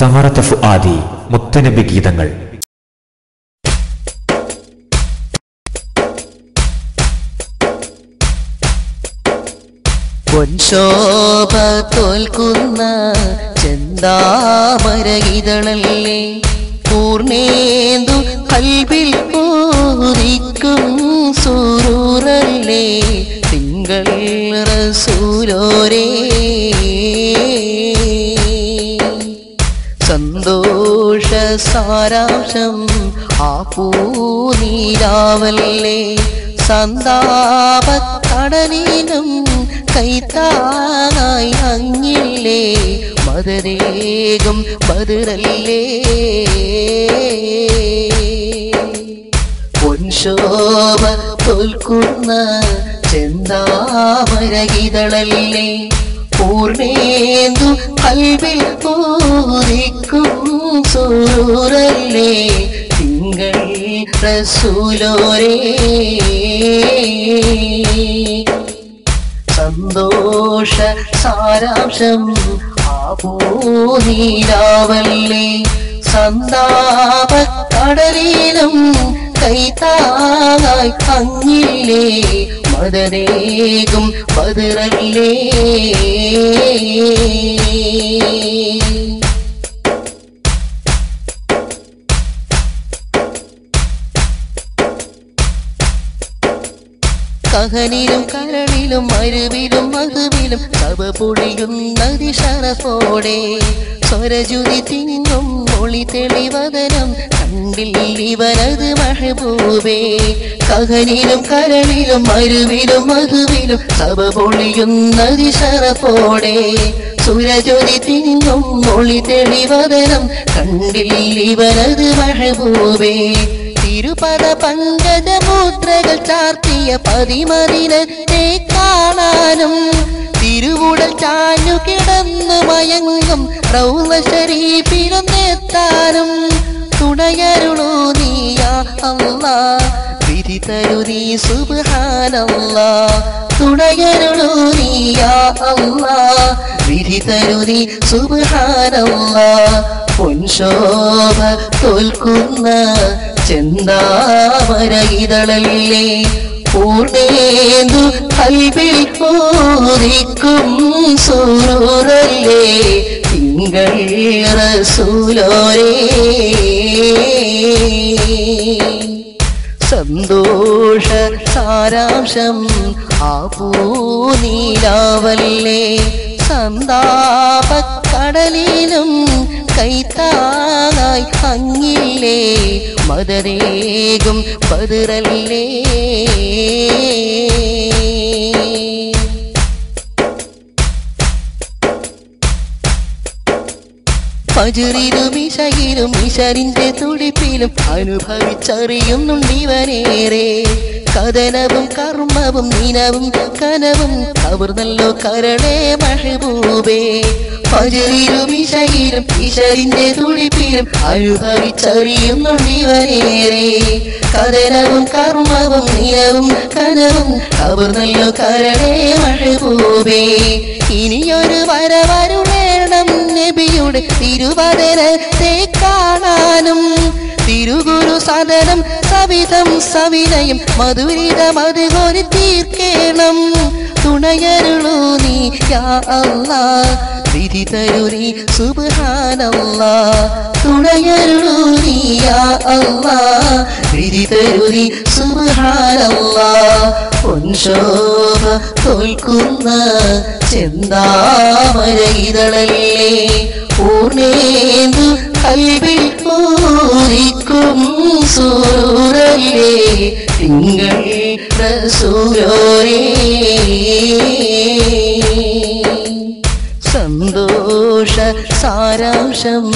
സമറത്ത് ഫുആദി മുത്തനബി ഗീതങ്ങൾ. പൊൻശോഭ തോൽക്കുന്ന ചെന്താമരകിതളല്ലേ പൂർണേന്ദു കൽവിൽ പൂരിക്കും സന്തോഷ സാരാംശം ആ പൂനീരാവല്ലേ സന്താപക്കടലിനും കൈത്താനായി അങ്ങില്ലേ? മതരേകം മധുരല്ലേ? പൊൻശോഭ തോൽക്കുന്ന ചെന്താമരകിതളല്ലേ പൂർണേന്ദു കൽവിൽ പൂരിക്കും സൂറല്ലേ? തിങ്കൾ റസൂലോരേ. സന്തോഷ സാരാംശം ആപൂനീരാവല്ലേ സന്താപക്കടലിലും കൈത്താങ്ങായി അങ്ങില്ലേ മദരേകും പതിറല്ലേ കഹനിലും കരളിലും മരുവിലും മകുവിലും സഭ പൊഴിയുന്നതി ശരഫോടെ സ്വരജുതി തിങ്ങും മൊളി തെളിവതനം കണ്ടിൽ ഇവനത് മഹബൂബേ കഹനിലും കരളിലും മരുവിലും മകുവിലും സഭ പൊഴിയുന്നതി ശരഫോടെ സുരജ്യോതി തിങ്ങും മൊളി തെളിവതനം കണ്ടിൽ ഇവനത് മഹബൂബേ തിരുപദ പങ്കജമുദ്രകൾ ചാർത്തിയ പതിമതിനത്തെ കാണാനും തിരുവുടൽ ചാഞ്ഞു കിടന്നു മയങ്ങും റൗല ശരീഫിലൊന്നെത്താനും തുണയരുളൂ നീയാ അല്ലാ വിധി തരുതി സുബ്ഹാനല്ലാ. തുണയരുളൂ നീയാ വിധി നീ സുബ്ഹാനല്ലാ. പൊൻശോഭ തോൽക്കുന്ന ചെന്താമരയിതളല്ലേ? പൂർണേന്ദു കൽവിൽ പൂരിക്കും സൂരല്ലേ തിങ്കൾ റസൂലോരേ. സന്തോഷ സാരാംശം ആ പൂനീലാവല്ലേ സന്താപക്കടലിലും കൈത്താനായി അങ്ങില്ലേ മദരേകും പതിറല്ലേ ഫജറിലും ഇശയിലും ഇശരിന്റെ തുടിപ്പിലും അനുഭവിച്ചറിയുന്നുണ്ടിവനേറെ കഥനവും കർമ്മവും നീനവും കനവും കവർന്നല്ലോ കരണേ മഹബൂബേ. പരിയിലും ഇശയിലും ഇശരിന്റെ തുടിപ്പിലും അനുഭവിച്ചറിയുന്നുണ്ടിവനേറെ കഥനവും കർമ്മവും നീനവും കനവും കവർന്നല്ലോ കരണേ മഹബൂബേ. ഇനിയൊരു വരവരുളേണം നബിയുടെ തിരുവതനത്തെ കാണാനും തിരുഗുരു സദനം സവിധം സവിനയം മധുരിത മധുകൊരി തീർക്കേണം. തുണയരുളൂ നീ യാ വിധി തരുണി സുബാനല്ല. തുണയരുളൂ നീ യാ അല്ലാ. വിധി തരുണി സുബാനല്ല. പൊൻശോഭ തോൽക്കുന്ന ചെന്താമരയിതളല്ലേ പൂർണേന്ദു കൽവിൽ പൂരിക്കും സൂരല്ലേ നിങ്ങൾ റസൂലോരേ സന്തോഷ സാരാംശം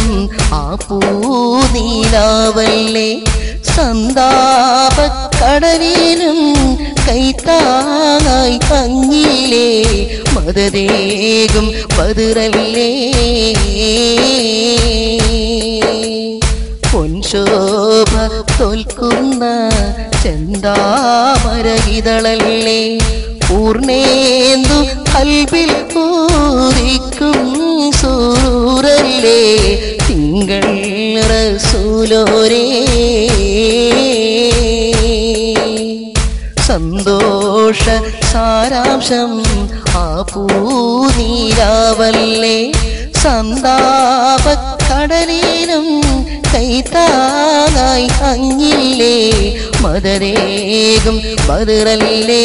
ആ പൂനീലാവല്ലേ? സന്താപക്കടലിലും കൈത്താങ്ങായി അങ്ങിലേ പതതേകും പതിറല്ലേ പൊൻശോഭ തോൽക്കുന്ന ചെന്താമരകിതളല്ലേ പൂർണേന്ദു അൽപിൽ പൂരിക്കും സൂറല്ലേ? തിങ്കൾ റസൂലോരേ. സന്തോഷ സാരാംശം ആ സന്താപക്കടലിനും കൈത്താങ്ങായി അങ്ങില്ലേ? മദരേകും ബദറല്ലേ.